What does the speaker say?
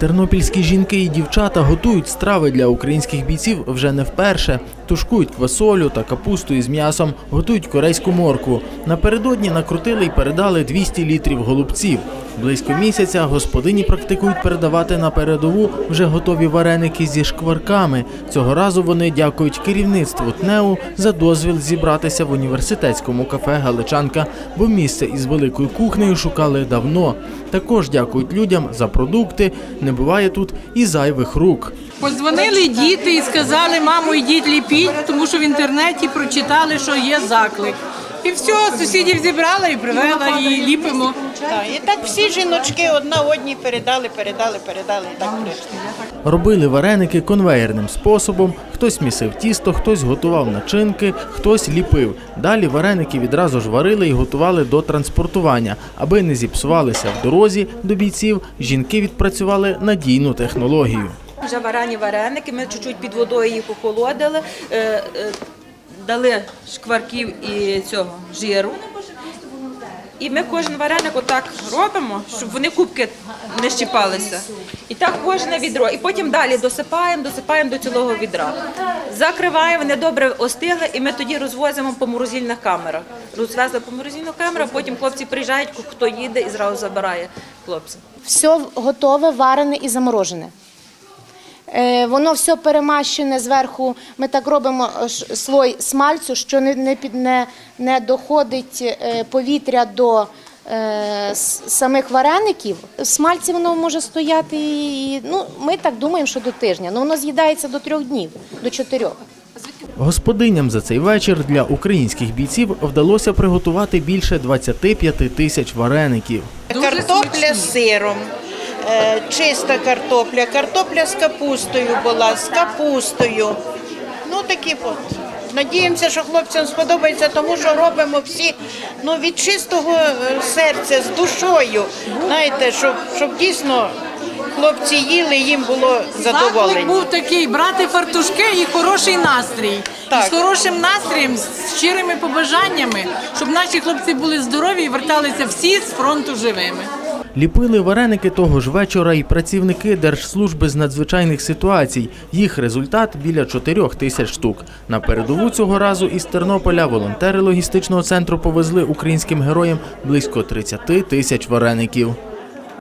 Тернопільські жінки і дівчата готують страви для українських бійців вже не вперше. Тушкують квасолю та капусту із м'ясом, готують корейську моркву. Напередодні накрутили і передали 200 літрів голубців. Близько місяця господині практикують передавати на передову вже готові вареники зі шкварками. Цього разу вони дякують керівництву ТНЕУ за дозвіл зібратися в університетському кафе Галичанка, бо місце із великою кухнею шукали давно. Також дякують людям за продукти. Не буває тут і зайвих рук. Подзвонили діти і сказали, мамо, йдіть ліпіть, тому що в інтернеті прочитали, що є заклик. І все, сусідів зібрала і привела, і ліпимо. Так, і так всі жіночки одна одній передали, передали, передали і так прийшли. Робили вареники конвеєрним способом. Хтось місив тісто, хтось готував начинки, хтось ліпив. Далі вареники відразу ж варили і готували до транспортування. Аби не зіпсувалися в дорозі до бійців, жінки відпрацювали надійну технологію. Вже варені вареники, ми чуть-чуть під водою їх охолодили, е, е, дали шкварків і цього жиру. І ми кожен вареник отак робимо, щоб вони кубки не щіпалися. І так кожне відро. І потім далі досипаємо, досипаємо до цілого відра. Закриваємо, вони добре остигли, і ми тоді розвозимо по морозильних камерах. Розвезли по морозильну камеру, потім хлопці приїжджають, хто їде і зразу забирає хлопців. все готове, варене і заморожене. Е, Воно все перемащене зверху. Ми так робимо е, слой смальцю, що не, не, не, не доходить е, повітря до е, самих вареників. В смальці воно може стояти, і, ну, ми так думаємо, що до тижня. Ну, воно з'їдається до трьох днів, до чотирьох. Господиням за цей вечір для українських бійців вдалося приготувати більше 25 тисяч вареників. Картопля з сиром, чиста картопля, картопля з капустою була, з капустою. Ну такі от. Надіємося, що хлопцям сподобається, тому що робимо всі ну, від чистого е, серця, з душою. Знаєте, щоб, щоб дійсно хлопці їли, їм було Заклик був такий брати фартушки і хороший настрій. Так. І з хорошим настроєм, з щирими побажаннями, щоб наші хлопці були здорові і верталися всі з фронту живими. Ліпили вареники того ж вечора і працівники Держслужби з надзвичайних ситуацій. Їх результат біля 4 тисяч штук. На передову цього разу із Тернополя волонтери логістичного центру повезли українським героям близько 30 тисяч вареників.